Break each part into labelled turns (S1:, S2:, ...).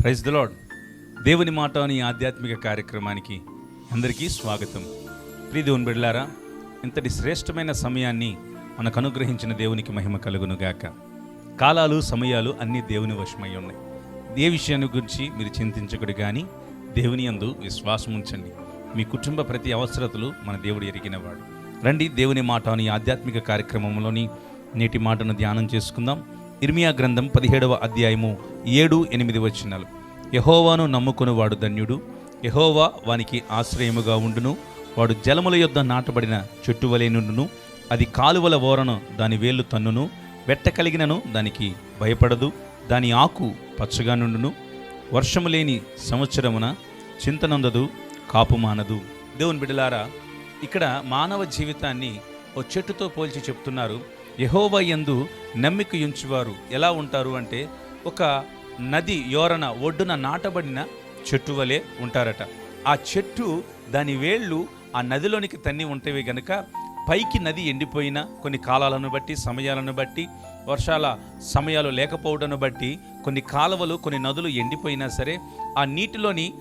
S1: Praise the lord దేవుని మాట అని ఆధ్యాత్మిక కార్యక్రమానికి అందరికీ స్వాగతం. ప్రియ దేవుని బిడ్లారా ఇంతటి శ్రేష్టమైన సమయాన్ని మనకు అనుగ్రహించిన దేవునికి మహిమ కలుగునుగాక కాలాలు సమయాలు అన్నీ దేవుని వశమై ఉన్నాయి. ఏ విషయాన్ని గురించి మీరు చింతించకుడు కానీ దేవుని యందు విశ్వాసం ఉంచండి. మీ కుటుంబ ప్రతి అవసరతలు మన దేవుడు ఎరిగినవాడు. రండి దేవుని మాట అని ఆధ్యాత్మిక కార్యక్రమంలోని నేటి మాటను ధ్యానం చేసుకుందాం. ఇర్మియా గ్రంథం పదిహేడవ అధ్యాయము ఏడు ఎనిమిది వచనాలు. యహోవాను నమ్ముకుని ధన్యుడు. యహోవా వానికి ఆశ్రయముగా ఉండును. వాడు జలముల యొద్ద నాటబడిన చెట్టు వలె నుండును. అది కాలువల ఓరను దాని వేళ్ళు తన్నును. వెట్ట కలిగినను దానికి భయపడదు. దాని ఆకు పచ్చగా నుండును. వర్షము లేని సంవత్సరమున చింతనందదు కాపు మానదు. దేవుని బిడలారా ఇక్కడ మానవ జీవితాన్ని ఓ చెట్టుతో పోల్చి చెప్తున్నారు. యహోవ యందు నమ్మిక ఉంచువారు ఎలా ఉంటారు అంటే ఒక నది యోరన ఒడ్డున నాటబడిన చెట్టు వలె ఉంటారట. ఆ చెట్టు దాని వేళ్ళు ఆ నదిలోనికి తన్ని ఉంటేవి గనుక పైకి నది ఎండిపోయినా కొన్ని కాలాలను బట్టి సమయాలను బట్టి వర్షాల సమయాలు లేకపోవడం బట్టి కొన్ని కాలువలు కొన్ని నదులు ఎండిపోయినా సరే ఆ నీటిలోని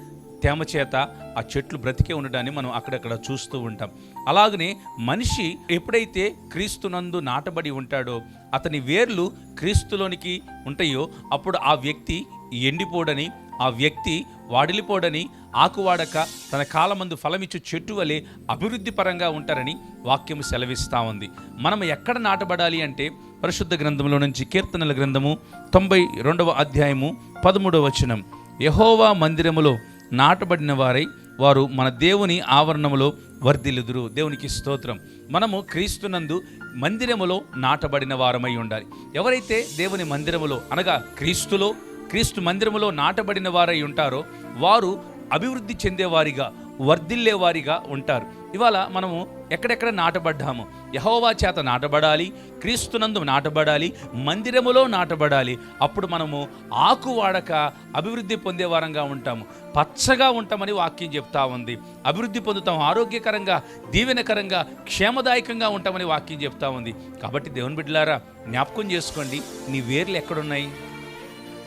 S1: తేమ చేత ఆ చెట్లు బ్రతికే ఉండడాన్ని మనం అక్కడక్కడ చూస్తూ ఉంటాం. అలాగనే మనిషి ఎప్పుడైతే క్రీస్తునందు నాటబడి ఉంటాడో అతని వేర్లు క్రీస్తులోనికి ఉంటాయో అప్పుడు ఆ వ్యక్తి ఎండిపోడని ఆ వ్యక్తి వాడిలిపోడని ఆకువాడక తన కాలమందు ఫలమిచ్చు చెట్టు వలె అభివృద్ధి పరంగా ఉంటారని వాక్యము సెలవిస్తూ ఉంది. మనం ఎక్కడ నాటబడాలి అంటే పరిశుద్ధ గ్రంథంలో నుంచి కీర్తనల గ్రంథము తొంభై రెండవ అధ్యాయము పదమూడవ వచనం. యహోవా మందిరములో నాటబడిన వారై వారు మన దేవుని ఆవరణములో వర్ధిల్లుదురు. దేవునికి స్తోత్రం. మనము క్రీస్తునందు మందిరములో నాటబడిన వారమై ఉండాలి. ఎవరైతే దేవుని మందిరములో అనగా క్రీస్తులో క్రీస్తు మందిరములో నాటబడిన వారై ఉంటారో వారు అభివృద్ధి చెందేవారిగా వర్ధిల్లేవారిగా ఉంటారు. ఇవాళ మనము ఎక్కడెక్కడ నాటబడ్డాము? యహోవా చేత నాటబడాలి క్రీస్తునందు నాటబడాలి మందిరములో నాటబడాలి. అప్పుడు మనము ఆకు వాడక అభివృద్ధి పొందేవారంగా ఉంటాము. పచ్చగా ఉంటామని వాక్యం చెప్తా ఉంది. అభివృద్ధి పొందుతాం ఆరోగ్యకరంగా దీవెనకరంగా క్షేమదాయకంగా ఉంటామని వాక్యం చెప్తా ఉంది. కాబట్టి దేవుని బిడ్డలారా జ్ఞాపకం చేసుకోండి నీ వేర్లు ఎక్కడున్నాయి?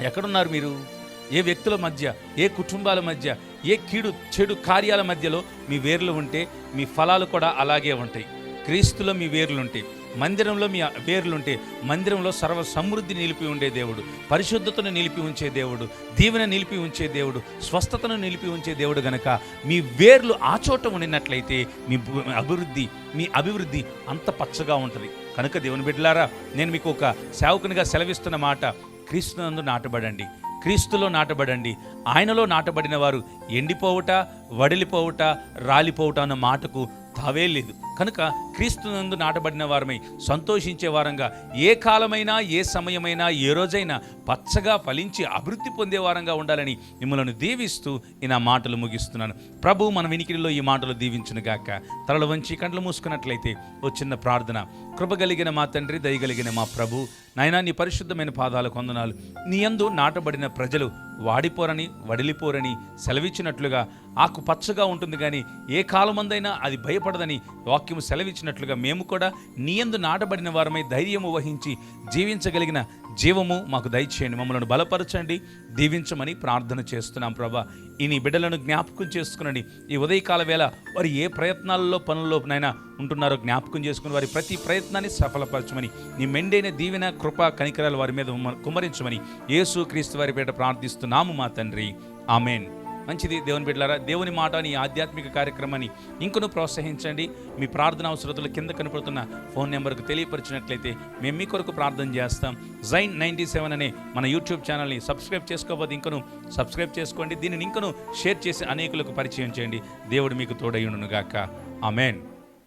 S1: ఎక్కడున్నారు మీరు? ఏ వ్యక్తుల మధ్య? ఏ కుటుంబాల మధ్య? ఏ కీడు చెడు కార్యాల మధ్యలో మీ వేర్లు ఉంటే మీ ఫలాలు కూడా అలాగే ఉంటాయి. క్రీస్తులో మీ వేర్లు మందిరంలో మీ వేర్లుంటే మందిరంలో సర్వ సమృద్ధి నిలిపి ఉండే దేవుడు పరిశుద్ధతను నిలిపి ఉంచే దేవుడు దీవెన నిలిపి ఉంచే దేవుడు స్వస్థతను నిలిపి ఉంచే దేవుడు గనక మీ వేర్లు ఆ చోట ఉండినట్లయితే మీ అభివృద్ధి మీ అభివృద్ధి అంత పచ్చగా ఉంటుంది. కనుక దేవుని బిడ్డలారా నేను మీకు ఒక సేవకునిగా సెలవిస్తున్న మాట క్రీస్తునందు నాటబడండి. క్రీస్తులో నాటబడండి. ఆయనలో నాటబడిన వారు ఎండిపోవుట వడిలిపోవుట రాలిపోవుట అన్న మాటకు తావే లేదు కనుక క్రీస్తునందు నాటబడిన వారమై సంతోషించే వారంగా ఏ కాలమైనా ఏ సమయమైనా ఏ రోజైనా పచ్చగా ఫలించి అభివృద్ధి పొందే వారంగా ఉండాలని మిమ్మల్ని దీవిస్తూ ఈ నా మాటలు ముగిస్తున్నాను. ప్రభు మన వినికిడిలో ఈ మాటలు దీవించునుగాక తలలు వంచి కండ్లు మూసుకున్నట్లయితే ఓ చిన్న ప్రార్థన. కృపగలిగిన మా తండ్రి దయగలిగిన మా ప్రభు నాయనా నీ పరిశుద్ధమైన పాదాల కొందనాలు నీ యందు నాటబడిన ప్రజలు వాడిపోరని వడిలిపోరని సెలవిచ్చినట్లుగా ఆకు పచ్చగా ఉంటుంది కానీ ఏ కాలమందైనా అది భయపడదని వాక్యము సెలవిచ్చినట్లుగా మేము కూడా నీ యందు నాటబడిన వారమై ధైర్యము వహించి జీవించగలిగిన జీవము మాకు దయచేయండి. మమ్మల్ని బలపరచండి దీవించమని ప్రార్థన చేస్తున్నాం ప్రభా. ఈ బిడ్డలను జ్ఞాపకం చేసుకునండి. ఈ ఉదయకాల వేళ వారు ఏ ప్రయత్నాలలో పనుల్లోనైనా ఉంటున్నారో జ్ఞాపకం చేసుకుని వారి ప్రతి ప్రయత్నాన్ని సఫలపరచమని నీ మెండైన దీవెన కృప కనికరాలు వారి మీద ఉమ్మ- కుమ్మరించమని యేసు క్రీస్తు వారి పేట ప్రార్థిస్తున్నాము మా తండ్రి. ఆమెన్. మంచిది దేవుని బిడ్డలారా దేవుని మాట నీ ఆధ్యాత్మిక కార్యక్రమాన్ని ఇంకను ప్రోత్సహించండి. మీ ప్రార్థన అవసరతలు కింద కనపడుతున్న ఫోన్ నెంబర్కు తెలియపరిచినట్లయితే మేము మీ కొరకు ప్రార్థన చేస్తాం. జైన్ నైంటీ సెవెన్ అనే మన యూట్యూబ్ ఛానల్ని సబ్స్క్రైబ్ చేసుకోబోదు ఇంకను సబ్స్క్రైబ్ చేసుకోండి. దీనిని ఇంకను షేర్ చేసి అనేకులకు పరిచయం చేయండి. దేవుడు మీకు తోడయ్యుండునుగాక ఆమెన్.